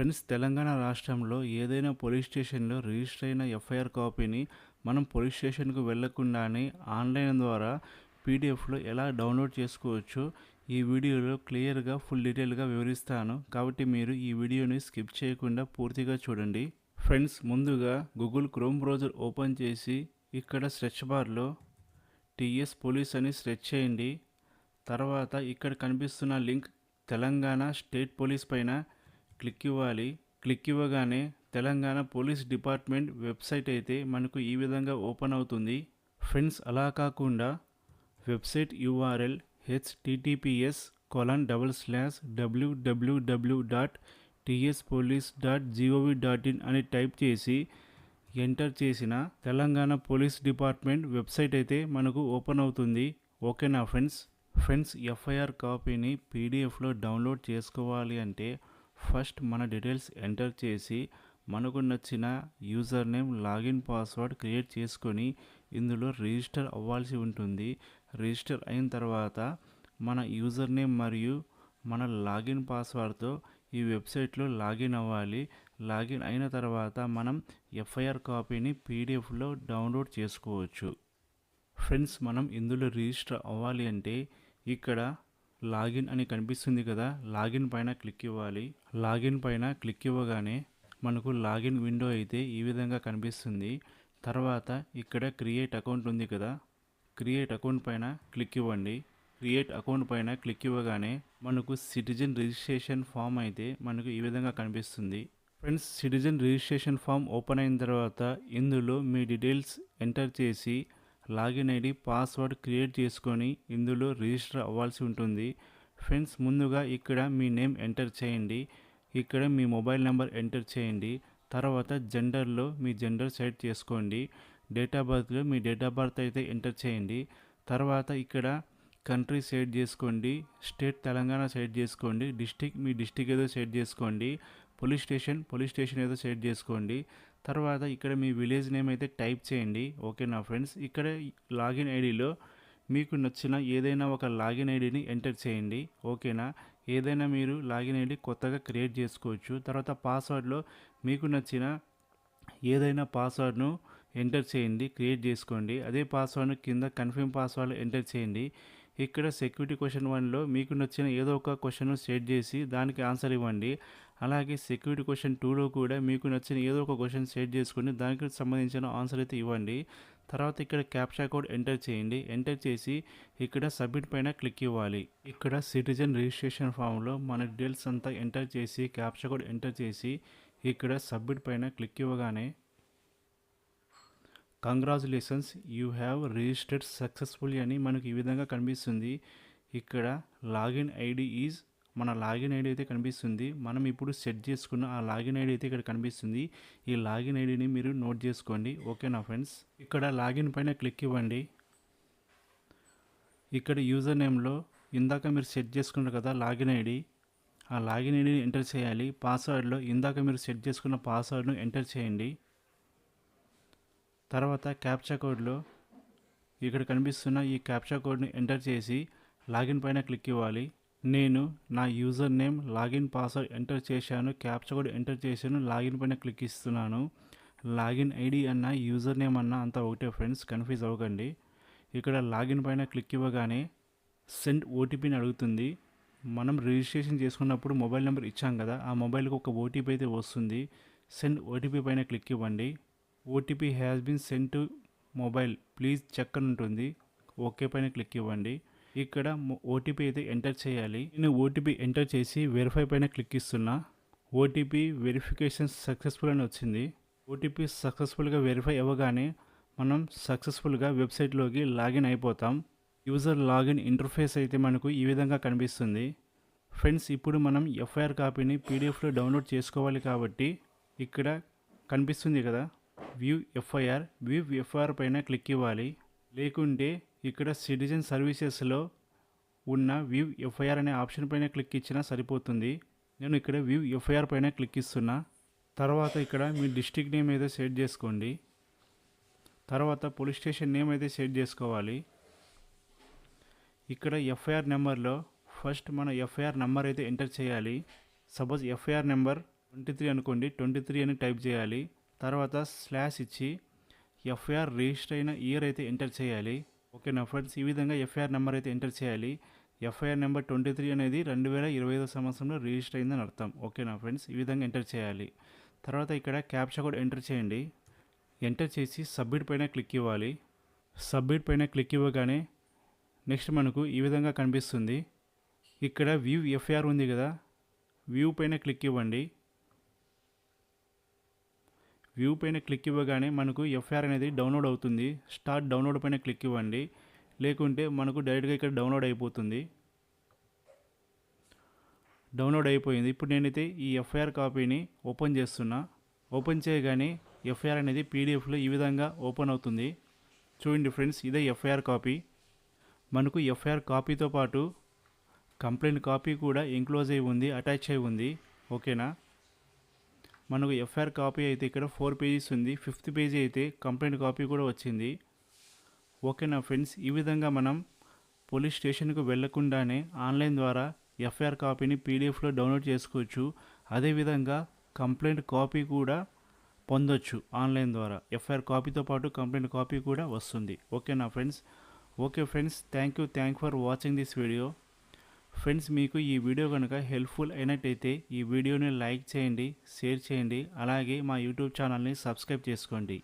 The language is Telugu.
ఫ్రెండ్స్ తెలంగాణ రాష్ట్రంలో ఏదైనా పోలీస్ స్టేషన్లో రిజిస్టర్ అయిన ఎఫ్ఐఆర్ కాపీని మనం పోలీస్ స్టేషన్కు వెళ్ళకుండానే ఆన్లైన్ ద్వారా పీడిఎఫ్లో ఎలా డౌన్లోడ్ చేసుకోవచ్చో ఈ వీడియోలో క్లియర్గా ఫుల్ డీటెయిల్గా వివరిస్తాను. కాబట్టి మీరు ఈ వీడియోని స్కిప్ చేయకుండా పూర్తిగా చూడండి. ఫ్రెండ్స్ ముందుగా గూగుల్ క్రోమ్ బ్రౌజర్ ఓపెన్ చేసి ఇక్కడ స్ట్రెచ్ బార్లో టీఎస్ పోలీస్ అని స్ట్రెచ్ చేయండి. తర్వాత ఇక్కడ కనిపిస్తున్న లింక్ తెలంగాణ స్టేట్ పోలీస్ పైన క్లిక్ ఇవ్వాలి క్లిక్ ఇవ్వగానే తెలంగాణ పోలీస్ డిపార్ట్మెంట్ వెబ్సైట్ అయితే మనకు ఈ విధంగా ఓపెన్ అవుతుంది. ఫ్రెండ్స్ అలా కాకుండా website URL https colon double slash WWW dot TS police dot GOV dot in అని టైప్ చేసి ఎంటర్ చేసిన తెలంగాణ పోలీస్ డిపార్ట్మెంట్ వెబ్సైట్ అయితే మనకు ఓపెన్ అవుతుంది. ఓకేనా ఫ్రెండ్స్? ఫ్రెండ్స్ ఎఫ్ఐఆర్ కాపీని పీడిఎఫ్లో డౌన్లోడ్ చేసుకోవాలి అంటే ఫస్ట్ మన డీటెయిల్స్ ఎంటర్ చేసి మనకు నచ్చిన user name login password create చేసుకొని ఇందులో రిజిస్టర్ అవ్వాల్సి ఉంటుంది. రిజిస్టర్ అయిన తర్వాత మన యూజర్ నేమ్ మరియు మన లాగిన్ పాస్వర్డ్తో ఈ వెబ్సైట్లో లాగిన్ అవ్వాలి. లాగిన్ అయిన తర్వాత మనం ఎఫ్ఐఆర్ కాపీని పీడిఎఫ్లో డౌన్లోడ్ చేసుకోవచ్చు. ఫ్రెండ్స్ మనం ఇందులో రిజిస్టర్ అవ్వాలి అంటే ఇక్కడ లాగిన్ అని కనిపిస్తుంది కదా లాగిన్ పైన క్లిక్ ఇవ్వాలి. లాగిన్ పైన క్లిక్ ఇవ్వగానే మనకు లాగిన్ విండో అయితే ఈ విధంగా కనిపిస్తుంది. తర్వాత ఇక్కడ క్రియేట్ అకౌంట్ ఉంది కదా క్రియేట్ అకౌంట్ పైన క్లిక్ ఇవ్వండి. క్రియేట్ అకౌంట్ పైన క్లిక్ ఇవ్వగానే మనకు సిటిజన్ రిజిస్ట్రేషన్ ఫామ్ అయితే మనకు ఈ విధంగా కనిపిస్తుంది. Friends citizen registration form open అయిన తర్వాత ఇందులో మీ డీటెయిల్స్ ఎంటర్ చేసి లాగిన్ ఐడి పాస్వర్డ్ క్రియేట్ చేసుకొని ఇందులో రిజిస్టర్ అవ్వాల్సి ఉంటుంది. ఫ్రెండ్స్ ముందుగా ఇక్కడ మీ నేమ్ ఎంటర్ చేయండి. ఇక్కడ మీ మొబైల్ నెంబర్ ఎంటర్ చేయండి. తర్వాత జెండర్లో మీ జెండర్ సెట్ చేసుకోండి. డేట్ ఆఫ్ బర్త్లో మీ డేట్ ఆఫ్ బర్త్ అయితే ఎంటర్ చేయండి. తర్వాత ఇక్కడ కంట్రీ సెట్ చేసుకోండి. స్టేట్ తెలంగాణ సెట్ చేసుకోండి. డిస్టిక్ మీ డిస్టిక్ ఏదో సెట్ చేసుకోండి. పోలీస్ స్టేషన్ పోలీస్ స్టేషన్ ఏదో సెట్ చేసుకోండి. తర్వాత ఇక్కడ మీ విలేజ్ నేమ్ అయితే టైప్ చేయండి. ఓకేనా ఫ్రెండ్స్? ఇక్కడ లాగిన్ ఐడిలో మీకు నచ్చిన ఏదైనా ఒక లాగిన్ ఐడిని ఎంటర్ చేయండి. ఓకేనా? ఏదైనా మీరు లాగిన్ ఐడి కొత్తగా క్రియేట్ చేసుకోవచ్చు. తర్వాత పాస్వర్డ్లో మీకు నచ్చిన ఏదైనా పాస్వర్డ్ను ఎంటర్ చేయండి క్రియేట్ చేసుకోండి. అదే పాస్వర్డ్ను కింద కన్ఫర్మ్ పాస్వర్డ్ ఎంటర్ చేయండి. ఇక్కడ సెక్యూరిటీ క్వశ్చన్ వన్లో మీకు నచ్చిన ఏదో ఒక క్వశ్చన్ సెట్ చేసి దానికి ఆన్సర్ ఇవ్వండి. అలాగే సెక్యూరిటీ క్వశ్చన్ టూలో కూడా మీకు నచ్చిన ఏదో ఒక క్వశ్చన్ సెట్ చేసుకుని దానికి సంబంధించిన ఆన్సర్ అయితే ఇవ్వండి. తర్వాత ఇక్కడ క్యాప్చా కోడ్ ఎంటర్ చేయండి. ఎంటర్ చేసి ఇక్కడ సబ్మిట్ పైన క్లిక్ ఇవ్వాలి. ఇక్కడ సిటిజన్ రిజిస్ట్రేషన్ ఫామ్లో మన డీటెయిల్స్ అంతా ఎంటర్ చేసి క్యాప్చా కోడ్ ఎంటర్ చేసి ఇక్కడ సబ్మిట్ పైన క్లిక్ ఇవ్వగానే congratulations you have registered successful అని మనకు ఈ విధంగా కనిపిస్తుంది. ఇక్కడ లాగిన్ ఐడి ఈజ్ మన లాగిన్ ఐడి అయితే కనిపిస్తుంది. మనం ఇప్పుడు సెట్ చేసుకున్న ఆ లాగిన్ ఐడి అయితే ఇక్కడ కనిపిస్తుంది. ఈ లాగిన్ ఐడిని మీరు నోట్ చేసుకోండి. ఓకేనా ఫ్రెండ్స్ ఇక్కడ లాగిన్ పైన క్లిక్ ఇవ్వండి. ఇక్కడ యూజర్ నేమ్లో ఇందాక మీరు సెట్ చేసుకున్నారు కదా లాగిన్ ఐడి ఆ లాగిన్ ఐడిని ఎంటర్ చేయాలి. పాస్వర్డ్లో ఇందాక మీరు సెట్ చేసుకున్న పాస్వర్డ్ను ఎంటర్ చేయండి. తర్వాత క్యాప్చా కోడ్లో ఇక్కడ కనిపిస్తున్న ఈ క్యాప్చా కోడ్ని ఎంటర్ చేసి లాగిన్ పైన క్లిక్ ఇవ్వాలి. నేను నా user name login password enter చేశాను క్యాప్చా కోడ్ ఎంటర్ చేశాను లాగిన్ పైన క్లిక్ ఇస్తున్నాను. లాగిన్ ఐడి అన్న యూజర్ నేమ్ అన్న అంతా ఒకటే ఫ్రెండ్స్ కన్ఫ్యూజ్ అవ్వకండి. ఇక్కడ లాగిన్ పైన క్లిక్ ఇవ్వగానే సెండ్ ఓటీపీని అడుగుతుంది. మనం రిజిస్ట్రేషన్ చేసుకున్నప్పుడు మొబైల్ నెంబర్ ఇచ్చాం కదా ఆ మొబైల్కి ఒక ఓటీపీ అయితే వస్తుంది. సెండ్ ఓటీపీ పైన క్లిక్ ఇవ్వండి. OTP has been send to mobile please check అని ఉంటుంది. ఓకే పైన క్లిక్ ఇవ్వండి. ఇక్కడ ఓటీపీ అయితే ఎంటర్ చేయాలి. నేను ఓటీపీ ఎంటర్ చేసి వెరిఫై పైన క్లిక్ ఇస్తున్నా. ఓటీపీ వెరిఫికేషన్ సక్సెస్ఫుల్ అని వచ్చింది. ఓటీపీ సక్సెస్ఫుల్గా వెరిఫై అవ్వగానే మనం సక్సెస్ఫుల్గా వెబ్సైట్లోకి లాగిన్ అయిపోతాం. యూజర్ లాగిన్ ఇంటర్ఫేస్ అయితే మనకు ఈ విధంగా కనిపిస్తుంది. ఫ్రెండ్స్ ఇప్పుడు మనం ఎఫ్ఐఆర్ కాపీని పీడిఎఫ్లో డౌన్లోడ్ చేసుకోవాలి కాబట్టి ఇక్కడ కనిపిస్తుంది కదా? వ్యూ ఎఫ్ఐఆర్ వ్యూ ఎఫ్ఐఆర్ పైన క్లిక్ ఇవ్వాలి. లేకుంటే ఇక్కడ సిటిజన్ సర్వీసెస్లో ఉన్న వ్యూ ఎఫ్ఐఆర్ అనే ఆప్షన్ పైన క్లిక్ ఇచ్చినా సరిపోతుంది. నేను ఇక్కడ వ్యూ ఎఫ్ఐఆర్ పైన క్లిక్ ఇస్తున్నా. తర్వాత ఇక్కడ మీ డిస్టిక్ నేమ్ అయితే సెట్ చేసుకోండి. తర్వాత పోలీస్ స్టేషన్ నేమ్ అయితే సెట్ చేసుకోవాలి. ఇక్కడ ఎఫ్ఐఆర్ నెంబర్లో ఫస్ట్ మన ఎఫ్ఐఆర్ నెంబర్ అయితే ఎంటర్ చేయాలి. Suppose FIR number twenty three అనుకోండి ట్వంటీ త్రీ అని టైప్ చేయాలి. తర్వాత స్లాష్ ఇచ్చి ఎఫ్ఐఆర్ రిజిస్టర్ అయిన ఇయర్ అయితే ఎంటర్ చేయాలి. ఓకేనా ఫ్రెండ్స్ ఈ విధంగా ఎఫ్ఐఆర్ నెంబర్ అయితే ఎంటర్ చేయాలి. ఎఫ్ఐఆర్ నెంబర్ ట్వంటీ త్రీ అనేది రెండు వేల ఇరవై ఐదో సంవత్సరంలో రిజిస్టర్ అయిందని అర్థం. ఓకేనా ఫ్రెండ్స్ ఈ విధంగా ఎంటర్ చేయాలి. తర్వాత ఇక్కడ క్యాప్చా కూడా ఎంటర్ చేయండి. ఎంటర్ చేసి సబ్మిట్ పైన క్లిక్ ఇవ్వాలి. సబ్మిట్ పైన క్లిక్ ఇవ్వగానే నెక్స్ట్ మనకు ఈ విధంగా కనిపిస్తుంది. ఇక్కడ వ్యూ ఎఫ్ఐఆర్ ఉంది కదా. వ్యూ పైన క్లిక్ ఇవ్వండి. వ్యూ పైన క్లిక్ ఇవ్వగానే మనకు ఎఫ్ఐఆర్ అనేది డౌన్లోడ్ అవుతుంది. స్టార్ట్ డౌన్లోడ్ పైన క్లిక్ ఇవ్వండి. లేకుంటే మనకు డైరెక్ట్గా ఇక్కడ డౌన్లోడ్ అయిపోతుంది. డౌన్లోడ్ అయిపోయింది. ఇప్పుడు నేనైతే ఈ ఎఫ్ఐఆర్ కాపీని ఓపెన్ చేస్తున్నా. ఓపెన్ చేయగానే ఎఫ్ఐఆర్ అనేది పీడిఎఫ్లో ఈ విధంగా ఓపెన్ అవుతుంది. చూడండి ఫ్రెండ్స్ ఇదే ఎఫ్ఐఆర్ కాపీ. మనకు ఎఫ్ఐఆర్ కాపీతో పాటు కంప్లైంట్ కాపీ కూడా ఎంక్లోజ్ అయి ఉంది అటాచ్ అయి ఉంది. ఓకేనా? మనకు ఎఫ్ఐఆర్ కాపీ అయితే ఇక్కడ ఫోర్ పేజెస్ ఉంది. ఫిఫ్త్ పేజీ అయితే కంప్లైంట్ కాపీ కూడా వచ్చింది. ఓకేనా ఫ్రెండ్స్? ఈ విధంగా మనం పోలీస్ స్టేషన్కు వెళ్ళకుండానే ఆన్లైన్ ద్వారా ఎఫ్ఐఆర్ కాపీని పీడిఎఫ్లో డౌన్లోడ్ చేసుకోవచ్చు. అదేవిధంగా కంప్లైంట్ కాపీ కూడా పొందొచ్చు ఆన్లైన్ ద్వారా. ఎఫ్ఐఆర్ కాపీతో పాటు కంప్లైంట్ కాపీ కూడా వస్తుంది. ఓకేనా friends? Okay friends thank you thank for watching this video. Friends మీకు ఈ వీడియో కనుక హెల్ప్ఫుల్ అయినట్టయితే ఈ వీడియోని లైక్ చేయండి షేర్ చేయండి అలాగే మా యూట్యూబ్ ఛానల్ని సబ్స్క్రైబ్ చేసుకోండి.